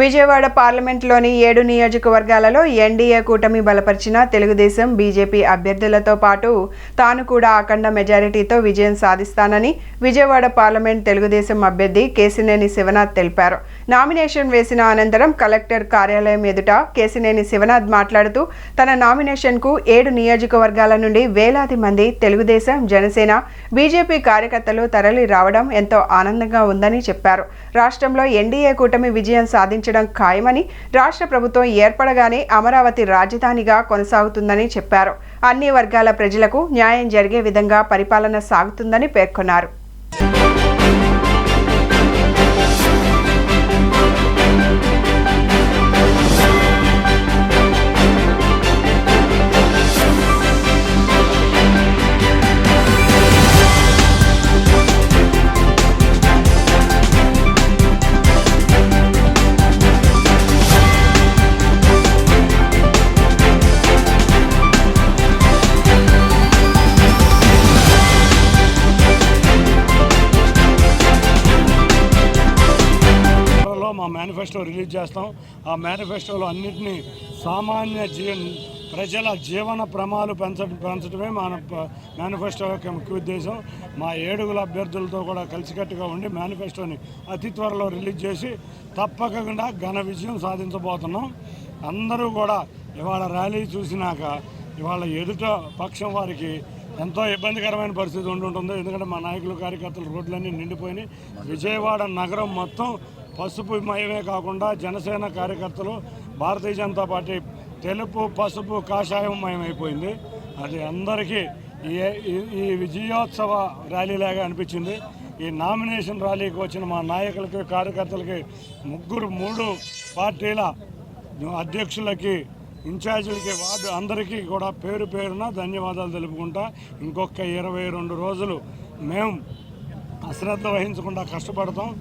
విజయవాడ పార్లమెంట్లోని ఏడు నియోజకవర్గాలలో ఎన్డీఏ కూటమి బలపరిచిన తెలుగుదేశం బీజేపీ అభ్యర్థులతో పాటు తాను కూడా అఖండ మెజారిటీతో విజయం సాధిస్తానని విజయవాడ పార్లమెంట్ తెలుగుదేశం అభ్యర్థి కేసినేని శివనాథ్ తెలిపారు. నామినేషన్ వేసిన అనంతరం కలెక్టర్ కార్యాలయం ఎదుట కేసినేని శివనాథ్ మాట్లాడుతూ తన నామినేషన్కు ఏడు నియోజకవర్గాల నుండి వేలాది మంది తెలుగుదేశం జనసేన బీజేపీ కార్యకర్తలు తరలి రావడం ఎంతో ఆనందంగా ఉందని చెప్పారు. రాష్ట్రంలో ఎన్డీఏ కూటమి విజయం సాధించడం ఖాయమని రాష్ట్ర ప్రభుత్వం ఏర్పడగానే అమరావతి రాజధానిగా కొనసాగుతుందని చెప్పారు. అన్ని వర్గాల ప్రజలకు న్యాయం జరిగే విధంగా పరిపాలన సాగుతుందని పేర్కొన్నారు. మా మేనిఫెస్టో రిలీజ్ చేస్తాం. ఆ మేనిఫెస్టోలో అన్నింటినీ సామాన్య జీ ప్రజల జీవన ప్రమాలు పెంచడం పెంచడమే మన మేనిఫెస్టో యొక్క ముఖ్య ఉద్దేశం. మా ఏడుగుల అభ్యర్థులతో కూడా కలిసికట్టుగా ఉండి మేనిఫెస్టోని అతి త్వరలో రిలీజ్ చేసి తప్పకుండా ఘన విజయం సాధించబోతున్నాం. అందరూ కూడా ఇవాళ ర్యాలీ చూసినాక ఇవాళ ఎదుట పక్షం వారికి ఎంతో ఇబ్బందికరమైన పరిస్థితి ఉండుంటుంది. ఎందుకంటే మా నాయకులు కార్యకర్తలు రోడ్లన్నీ నిండిపోయినాయి. విజయవాడ నగరం మొత్తం పసుపు మయమే కాకుండా జనసేన కార్యకర్తలు భారతీయ జనతా పార్టీ తెలుపు పసుపు కాషాయం మయమైపోయింది. అది అందరికీ ఈ ఈ- విజయోత్సవ ర్యాలీలాగా అనిపించింది. ఈ నామినేషన్ ర్యాలీకి వచ్చిన మా నాయకులకి కార్యకర్తలకి ముగ్గురు మూడు పార్టీల అధ్యక్షులకి ఇన్ఛార్జీలకి వార్డు అందరికీ కూడా పేరు పేరున ధన్యవాదాలు తెలుపుకుంటా. ఇంకొక ఇరవై రెండు రోజులు మేము అశ్రద్ధ వహించకుండా కష్టపడతాం.